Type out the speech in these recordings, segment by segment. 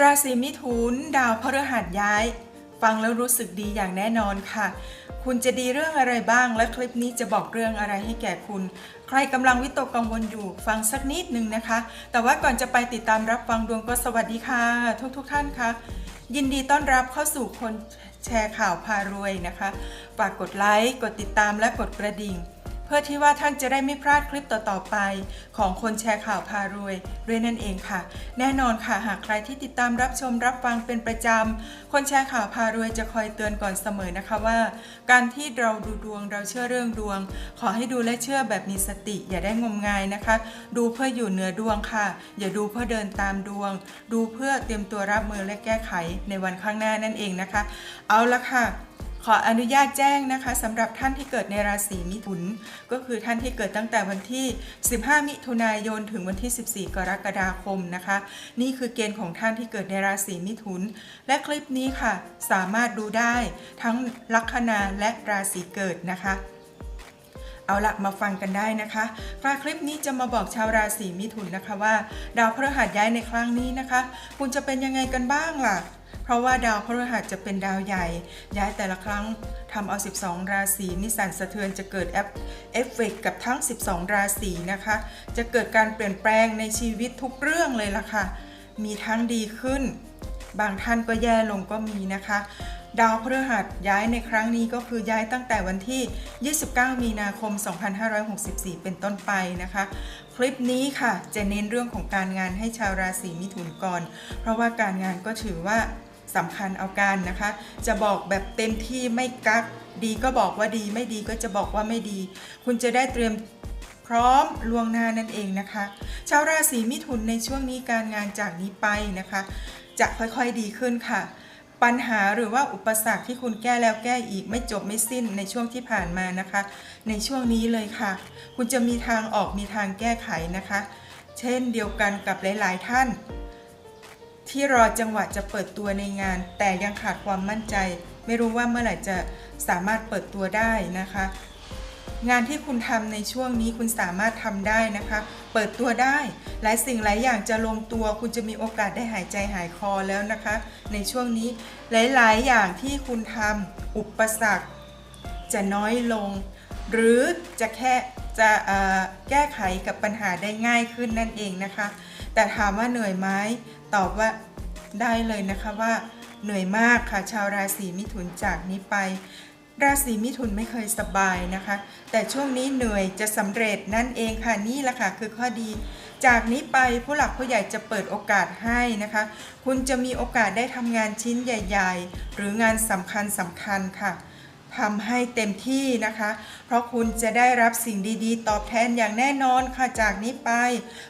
ราศีมิถุนดาวพฤหัสย้าย ฟังแล้วรู้สึกดีอย่างแน่นอนค่ะ คุณจะดีเรื่องอะไรบ้าง และคลิปนี้จะบอกเรื่องอะไรให้แก่คุณ ใครกำลังวิตกกังวลอยู่ ฟังสักนิดนึงนะคะ แต่ว่าก่อนจะไปติดตามรับฟังดวงก็สวัสดีค่ะ ทุกทุกท่านค่ะยินดีต้อนรับเข้าสู่คนแชร์ข่าวพารวยนะคะ ฝากกดไลค์ กดติดตามและกดกระดิ่ง เพื่อที่ว่าท่านจะได้ไม่พลาดคลิปต่อๆไป ของคนแชร์ข่าวพารวยด้วยนั่นเองค่ะ แน่นอนค่ะหากใครที่ติดตามรับชมรับฟังเป็นประจำ คนแชร์ข่าวพารวยจะคอยเตือนก่อนเสมอนะคะว่า การที่เราดูดวงเราเชื่อเรื่องดวง ขอให้ดูและเชื่อแบบมีสติ อย่าได้งมงายนะคะ ดูเพื่ออยู่เหนือดวงค่ะ อย่าดูเพื่อเดินตามดวง ดูเพื่อเตรียมตัวรับมือและแก้ไขในวันข้างหน้านั่นเองนะคะ เอาละค่ะ ขออนุญาตแจ้งนะคะสำหรับท่านที่เกิดในราศีมิถุน ก็คือท่านที่เกิดตั้งแต่วันที่ 15 มิถุนายน ถึงวันที่ 14 กรกฎาคมนะคะ นี่คือเกณฑ์ของท่านที่เกิดในราศีมิถุน และคลิปนี้ค่ะ สามารถดูได้ทั้งลัคนาและราศีเกิดนะคะ เอาละมาฟังกันได้นะคะค่ะคลิปนี้จะมาบอกชาวราศีมิถุนนะคะว่า ดาวพฤหัสย้ายในครั้งนี้นะคะ คุณจะเป็นยังไงกันบ้างล่ะ เพราะว่าดาวพฤหัสจะเป็นดาวใหญ่ ย้ายแต่ละครั้งทำเอา 12 ราศีนิสันสะเทือนจะเกิดเอฟเอฟเฟกกับทั้ง 12 ราศีนะคะ จะเกิดการเปลี่ยนแปลงในชีวิตทุกเรื่องเลยล่ะค่ะ มีทั้งดีขึ้น บางท่านก็แย่ลงก็มีนะคะ ดาวพฤหัสย้ายในครั้งนี้ก็คือย้ายตั้งแต่วันที่ 29 มีนาคม 2564 เป็นต้นไปนะคะ คลิปนี้ค่ะจะเน้นเรื่องของการงานให้ชาวราศีมิถุนก่อน เพราะว่าการงานก็ถือว่าสำคัญเอาการนะคะ จะบอกแบบเต็มที่ไม่กักดีก็บอกว่าดีไม่ดีก็จะบอกว่าไม่ดี คุณจะได้เตรียมพร้อมล่วงหน้านั่นเองนะคะ ชาวราศีมิถุนในช่วงนี้การงานจากนี้ไปนะคะ จะค่อยๆดีขึ้นค่ะ ปัญหาหรือว่าอุปสรรคที่คุณแก้แล้วแก้อีกไม่จบไม่สิ้นในช่วงที่ผ่านมานะคะ ในช่วงนี้เลยค่ะ คุณจะมีทางออกมีทางแก้ไขนะคะ เช่นเดียวกันกับหลาย ๆ ท่าน ที่รอจังหวะจะเปิดตัวในงาน แต่ยังขาดความมั่นใจ ไม่รู้ว่าเมื่อไหร่จะสามารถเปิดตัวได้นะคะ งานที่คุณทำในช่วงนี้คุณสามารถทำได้นะคะ เปิดตัวได้ หลายสิ่งหลายอย่างจะลงตัว คุณจะมีโอกาสได้หายใจหายคอแล้วนะคะ ในช่วงนี้หลาย ๆ อย่างที่คุณทำอุปสรรค จะน้อยลง หรือจะแค่จะแก้ไขกับปัญหาได้ง่ายขึ้นนั่นเองนะคะ แต่ถามว่าเหนื่อยไหมตอบว่าได้เลยนะคะว่าเหนื่อยมากค่ะชาวราศีมิถุนจากนี้ไป ราศีมิถุนไม่เคยสบายนะคะ แต่ช่วงนี้เหนื่อยจะสำเร็จนั่นเองค่ะนี่แหละค่ะคือข้อดี จากนี้ไปผู้หลักผู้ใหญ่จะเปิดโอกาสให้นะคะ คุณจะมีโอกาสได้ทำงานชิ้นใหญ่ ๆ หรืองานสำคัญสำคัญค่ะ ทำให้เต็มที่นะคะ เพราะคุณจะได้รับสิ่งดีๆ ตอบแทนอย่างแน่นอนค่ะจากนี้ไป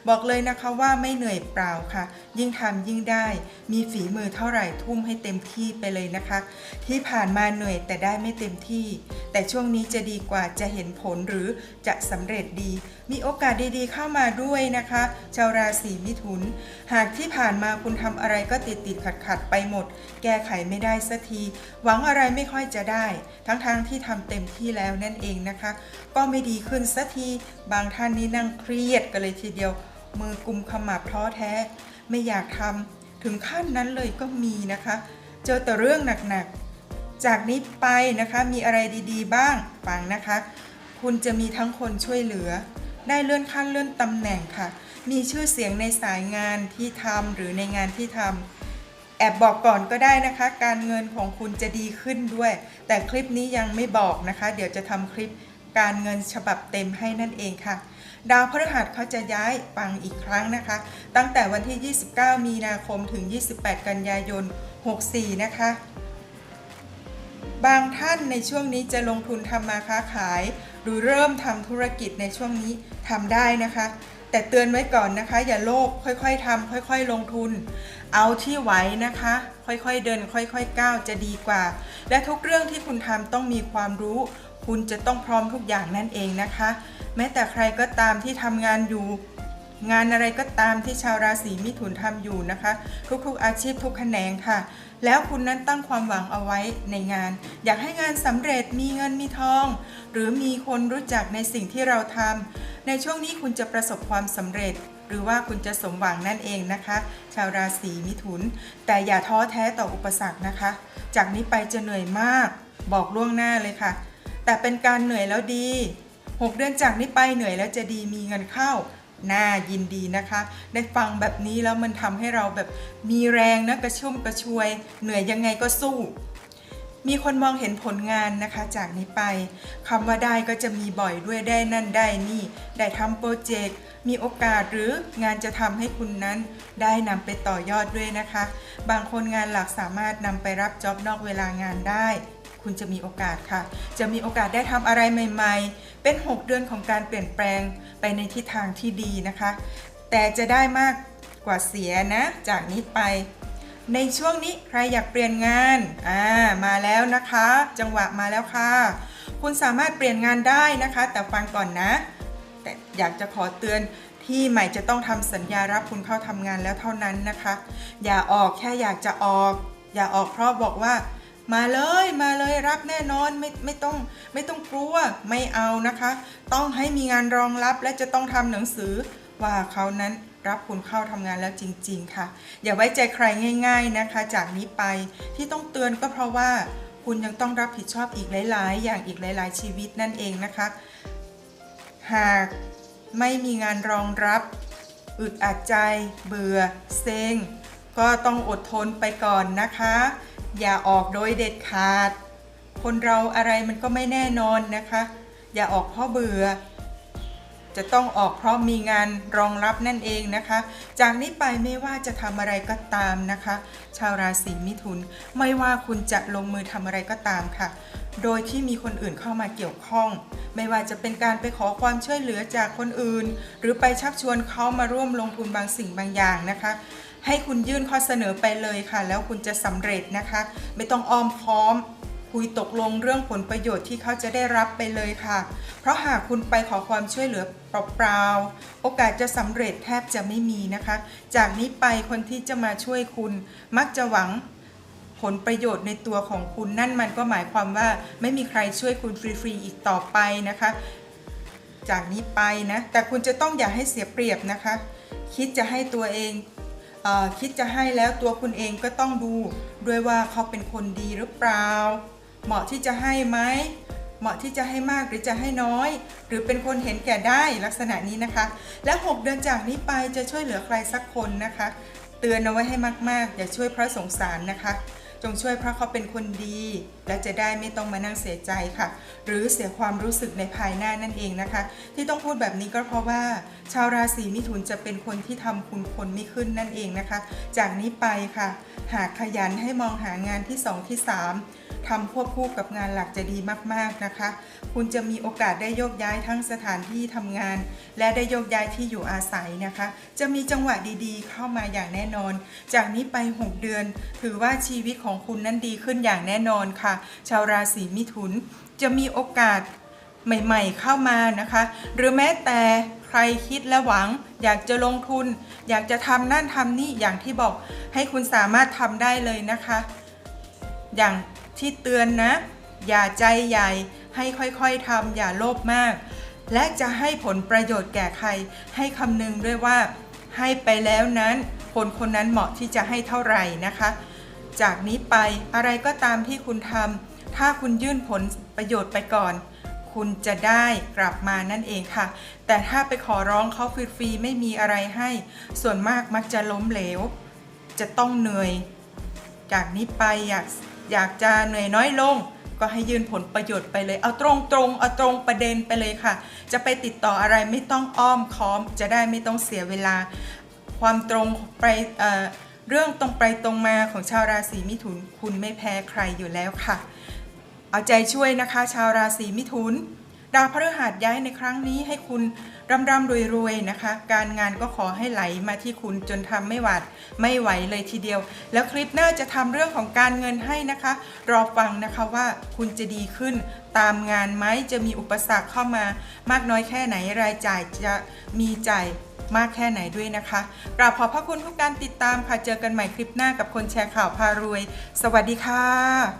บอกเลยนะคะว่าไม่เหนื่อยเปล่าค่ะ ยิ่งทำยิ่งได้ มีฝีมือเท่าไหร่ทุ่มให้เต็มที่ไปเลยนะคะ ที่ผ่านมาเหนื่อยแต่ได้ไม่เต็มที่ แต่ช่วงนี้จะดีกว่าจะเห็นผลหรือจะสำเร็จดี มีโอกาสดีๆ เข้ามาด้วยนะคะชาวราศีมิถุน หากที่ผ่านมาคุณทำอะไรก็ติดติดขัดขัดไปหมด แก้ไขไม่ได้สักที หวังอะไรไม่ค่อยจะได้ ทั้งๆทที่ทำเต็มที่แล้วนั่นเองนะคะ ก็ไม่ดีขึ้นสักทีบางท่านนี่นั่งเครียดกันเลยทีเดียว มือกุมขมับท้อแท้ ไม่อยากทำถึงขั้นนั้นเลยก็มีนะคะ เจอแต่เรื่องหนักๆ จากนี้ไปนะคะมีอะไรดีๆ บ้างฟังนะคะ คุณจะมีทั้งคนช่วยเหลือ ได้เลื่อนขั้นเลื่อนตำแหน่งค่ะ มีชื่อเสียงในสายงานที่ทำหรือในงานที่ทำ แอบบอกก่อนก็ได้นะคะ การเงินของคุณจะดีขึ้นด้วย แต่คลิปนี้ยังไม่บอกนะคะ เดี๋ยวจะทำคลิปการเงินฉบับเต็มให้นั่นเองค่ะ ดาวพฤหัสเขาจะย้ายปังอีกครั้งนะคะ ตั้งแต่วันที่ 29 มีนาคมถึง 28 กันยายน 64 นะคะ บางท่านในช่วงนี้จะลงทุนทำมาค้าขาย หรือเริ่มทำธุรกิจในช่วงนี้ทำได้นะคะ แต่เตือนไว้ก่อนนะคะ อย่าโลภค่อยๆทำค่อยๆ ลงทุน เอาที่ไหวนะคะ ค่อยๆเดิน ค่อยๆก้าวจะดีกว่า และทุกเรื่องที่คุณทำต้องมีความรู้ คุณจะต้องพร้อมทุกอย่างนั่นเองนะคะ แม้แต่ใครก็ตามที่ทำงานอยู่ งานอะไรก็ตามที่ชาวราศีมิถุนทำอยู่นะคะ ทุกๆอาชีพทุกแขนงค่ะ แล้วคุณนั้นตั้งความหวังเอาไว้ในงาน อยากให้งานสำเร็จมีเงินมีทอง หรือมีคนรู้จักในสิ่งที่เราทำ ในช่วงนี้คุณจะประสบความสำเร็จ หรือว่าคุณจะสมหวังนั่นเองนะคะ ชาวราศีมิถุน แต่อย่าท้อแท้ต่ออุปสรรคนะคะ จากนี้ไปจะเหนื่อยมาก บอกล่วงหน้าเลยค่ะ แต่เป็นการเหนื่อยแล้วดี 6 เดือนจากนี้ไปเหนื่อยแล้วจะดีมีเงินเข้าน่ายินดีนะคะ ได้ฟังแบบนี้แล้วมันทำให้เราแบบมีแรงนะกระชุ่มกระชวย เหนื่อยยังไงก็สู้ มีคนมองเห็นผลงานนะคะจากนี้ไปคำว่าได้ก็จะมีบ่อยด้วยได้นั่นได้นี่ ได้ทำโปรเจกต์มีโอกาสหรืองานจะทำให้คุณนั้น ได้นำไปต่อยอดด้วยนะคะ บางคนงานหลักสามารถนำไปรับจ็อบนอกเวลางานได้ คุณจะมีโอกาสค่ะ จะมีโอกาสได้ทำอะไรใหม่ ๆ เป็น 6 เดือนของการเปลี่ยนแปลงไปในทิศทางที่ดีนะคะ แต่จะได้มากกว่าเสียนะ จากนี้ไป ในช่วงนี้ใครอยากเปลี่ยนงานอ่ามาแล้วนะคะ จังหวะมาแล้วค่ะ คุณสามารถเปลี่ยนงานได้นะคะ แต่ฟังก่อนนะ แต่อยากจะขอเตือนที่ใหม่จะต้องทำสัญญารับคุณเข้าทำงานแล้วเท่านั้นนะคะ อย่าออกแค่อยากจะออก อย่าออกเพราะบอกว่า มาเลยมาเลยรับแน่นอนไม่ไม่ต้องไม่ต้องกลัวไม่เอานะคะ ต้องให้มีงานรองรับและจะต้องทำหนังสือ ว่าเขานั้นรับคุณเข้าทำงานแล้วจริง ๆ ค่ะ อย่าไว้ใจใครง่าย ๆนะคะ จากนี้ไปที่ต้องเตือนก็เพราะว่าคุณยังต้องรับผิดชอบอีกหลาย ๆ อย่างอีกหลาย ๆ ชีวิตนั่นเองนะคะ หากไม่มีงานรองรับอึดอัดใจ เบื่อ เซ็ง ก็ต้องอดทนไปก่อนนะคะ อย่าออกโดยเด็ดขาด คนเราอะไรมันก็ไม่แน่นอนนะคะ อย่าออกเพราะเบื่อ จะต้องออกเพราะมีงานรองรับนั่นเองนะคะ จากนี้ไปไม่ว่าจะทำอะไรก็ตามนะคะ ชาวราศีมิถุน ไม่ว่าคุณจะลงมือทำอะไรก็ตามค่ะ โดยที่มีคนอื่นเข้ามาเกี่ยวข้อง ไม่ว่าจะเป็นการไปขอความช่วยเหลือจากคนอื่น หรือไปชักชวนเขามาร่วมลงทุนบางสิ่งบางอย่างนะคะให้คุณยื่นข้อเสนอไปเลยค่ะ แล้วคุณจะสำเร็จนะคะ ไม่ต้องอ้อมค้อม คุยตกลงเรื่องผลประโยชน์ที่เขาจะได้รับไปเลยค่ะ เพราะหากคุณไปขอความช่วยเหลือเปล่าๆ โอกาสจะสำเร็จแทบจะไม่มีนะคะ จากนี้ไปคนที่จะมาช่วยคุณมักจะหวังผลประโยชน์ในตัวของคุณนั่นมันก็หมายความว่าไม่มีใครช่วยคุณฟรีๆอีกต่อไปนะคะ จากนี้ไปนะ แต่คุณจะต้องอย่าให้เสียเปรียบนะคะ คิดจะให้ตัวเองเออคิดจะให้แล้วตัวคุณเองก็ต้องดูด้วยว่าเขาเป็นคนดีหรือเปล่า เหมาะที่จะให้ไหมเหมาะที่จะให้มากหรือจะให้น้อย หรือเป็นคนเห็นแก่ได้ลักษณะนี้นะคะ และ 6 เดือนจากนี้ไปจะช่วยเหลือใครสักคนนะคะ เตือนเอาไว้ให้มากๆ อย่าช่วยเพราะสงสารนะคะ จงช่วยเพราะเขาเป็นคนดี และจะได้ไม่ต้องมานั่งเสียใจค่ะ หรือเสียความรู้สึกในภายหน้านั่นเองนะคะ ที่ต้องพูดแบบนี้ก็เพราะว่า ชาวราศีมิถุนจะเป็นคนที่ทำคุณคนไม่ขึ้นนั่นเองนะคะ จากนี้ไปค่ะ หากขยันให้มองหางานที่ 2 ที่ 3 ทำควบคู่กับงานหลักจะดีมากๆนะคะ คุณจะมีโอกาสได้โยกย้ายทั้งสถานที่ทำงาน และได้โยกย้ายที่อยู่อาศัยนะคะ จะมีจังหวะดีๆ เข้ามาอย่างแน่นอน จากนี้ไป 6 เดือน ถือว่าชีวิตของคุณนั้นดีขึ้นอย่างแน่นอนค่ะ ชาวราศีมิถุนจะมีโอกาสใหม่ๆเข้ามานะคะ หรือแม้แต่ใครคิดและหวัง อยากจะลงทุน อยากจะทำนั่นทำนี่อย่างที่บอกให้คุณสามารถทำได้เลยนะคะ อย่าง ที่เตือนนะ อย่าใจใหญ่ ให้ค่อยๆทำอย่าโลภมาก และจะให้ผลประโยชน์แก่ใคร ให้คำนึงด้วยว่า ให้ไปแล้วนั้น คนคนนั้นเหมาะที่จะให้เท่าไหร่นะคะ จากนี้ไปอะไรก็ตามที่คุณทำถ้าคุณยื่นผลประโยชน์ไปก่อนคุณจะได้กลับมานั่นเองค่ะ แต่ถ้าไปขอร้องเขาฟรีๆไม่มีอะไรให้ ส่วนมากมักจะล้มเหลว จะต้องเหนื่อย จากนี้ไปอยาก อยากจะเหนื่อยน้อยลง ก็ให้ยื่นผลประโยชน์ไปเลย เอาตรงตรงๆเอาตรงประเด็นไปเลยค่ะ จะไปติดต่ออะไรไม่ต้องอ้อมค้อม จะได้ไม่ต้องเสียเวลา ความตรงไปเเรื่องตรงไปตรงมาของชาวราศีมิถุน คุณไม่แพ้ใครอยู่แล้วค่ะ เอาใจช่วยนะคะ ชาวราศีมิถุน ดาวพฤหัสย้ายในครั้งนี้ให้คุณ ร่ำร่ำรวยรวยๆนะคะ การงานก็ขอให้ไหลมาที่คุณจนทำไม่หวัดไม่ไหวเลยทีเดียว แล้วคลิปหน้าจะทำเรื่องของการเงินให้นะคะ รอฟังนะคะว่าคุณจะดีขึ้นตามงานไหมจะมีอุปสรรคเข้ามามากน้อยแค่ไหนรายจ่ายจะมีจ่ายมากแค่ไหนด้วยนะคะกราบขอบพระคุณทุกการติดตามค่ะ เจอกันใหม่คลิปหน้ากับคนแชร์ข่าวพารวย สวัสดีค่ะ